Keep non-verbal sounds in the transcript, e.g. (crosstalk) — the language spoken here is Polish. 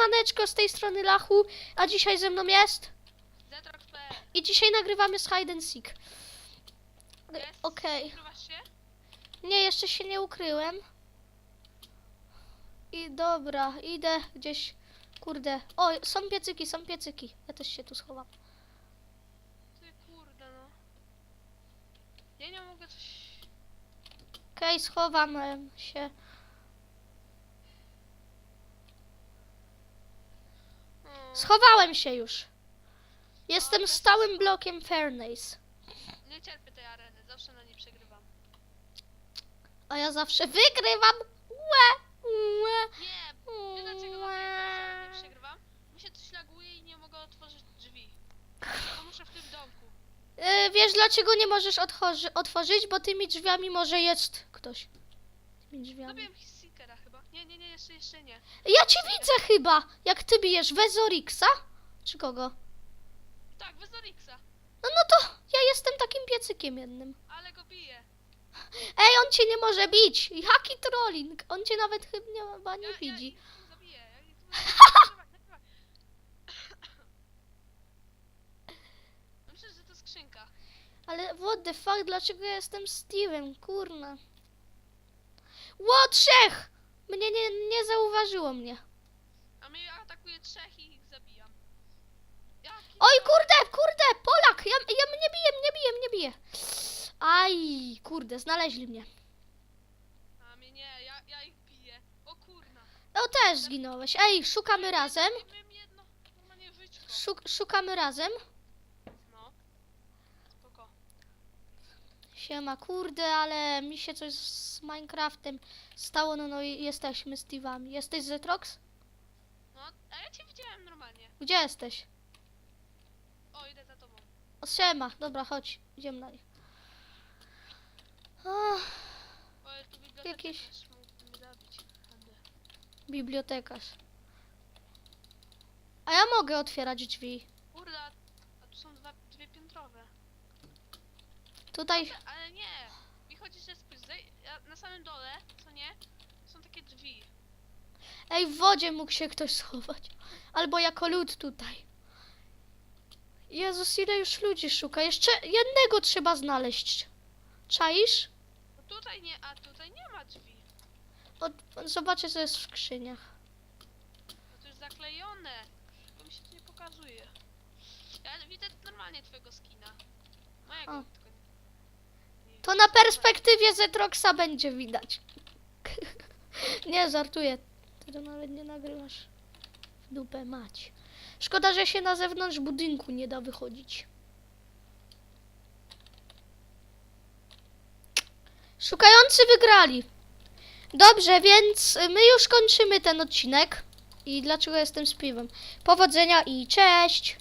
Siemaneczko z tej strony Lachu, a dzisiaj ze mną jest i dzisiaj nagrywamy z Hide and Seek. Okej. Się? Nie, jeszcze się nie ukryłem. I dobra, idę gdzieś. Kurde. O, są piecyki, są piecyki. Ja też się tu schowam. Ty kurde no. Ja nie mogę coś... Okej, schowam em, się. Schowałem się już. Jestem stałym blokiem Fairness. nie cierpię tej areny, zawsze na niej przegrywam. A ja zawsze wygrywam. Łe, łe, Nie, wiesz dlaczego na zawsze niej przegrywam? Mi się coś laguje i nie mogę otworzyć drzwi. To muszę w tym domku. E, wiesz dlaczego nie możesz otworzy- otworzyć? Bo tymi drzwiami może jest ktoś. Drzwiami. Zabiłem Seekera chyba. Nie, nie, nie, jeszcze, jeszcze nie. Ja cię widzę chyba, jak ty bijesz Wezorixa? Czy kogo? Tak, Wezorixa. No no to ja jestem takim piecykiem jednym. Ale go bije. Ej, on cię nie może bić! Jaki trolling! On cię nawet chyba nie Ja, ja widzi. ich tu zabiję. Ja ich tu (laughs) nagrywaj, nagrywaj. Myślę, że to skrzynka. Ale what the fuck, dlaczego ja jestem Steve'em? Kurna. Ło, trzech! Mnie nie, nie zauważyło mnie. A mnie atakuje trzech i ich zabijam. Jaki Oj, kurde, kurde, Polak! Ja, ja mnie bije, mnie bije, mnie bije. Aj, kurde, znaleźli mnie. A mnie nie, ja, ja ich biję. O kurna. No też zginąłeś. Ej, szukamy razem. Jedno, normalnie. Szuk, szukamy razem. No. Spoko. Siema, kurde, ale mi się coś z Minecraftem stało, no no i jesteśmy Steve'ami. Jesteś Zetrox? No, a ja cię widziałem normalnie. Gdzie jesteś? O, idę za tobą. O, siema, dobra, chodź, idziemy nich. Ach, O, ja tu bibliotekę Jakieś- też mógł mnie zabić. Bibliotekarz. A ja mogę otwierać drzwi. Kurde, a a tu są dwa, dwie piętrowe. Tutaj, Ale nie. Mi chodzi, że spójrz, na samym dole, co nie? Są takie drzwi. ej, w wodzie mógł się ktoś schować. Albo jako lód tutaj. Jezus, ile już ludzi szuka. Jeszcze jednego trzeba znaleźć. Czaisz? No tutaj nie, a tutaj nie ma drzwi. Od, zobaczę, co jest w skrzyniach. No to jest zaklejone. To mi się tu nie pokazuje. Ja widzę normalnie twojego skina. Mojego O. tylko To na perspektywie Zetroxa będzie widać. (laughs) nie, żartuję. Ty to nawet nie nagrywasz. W dupę mać. Szkoda, że się na zewnątrz budynku nie da wychodzić. Szukający wygrali. Dobrze, więc my już kończymy ten odcinek. I dlaczego jestem z piwem? Powodzenia i cześć!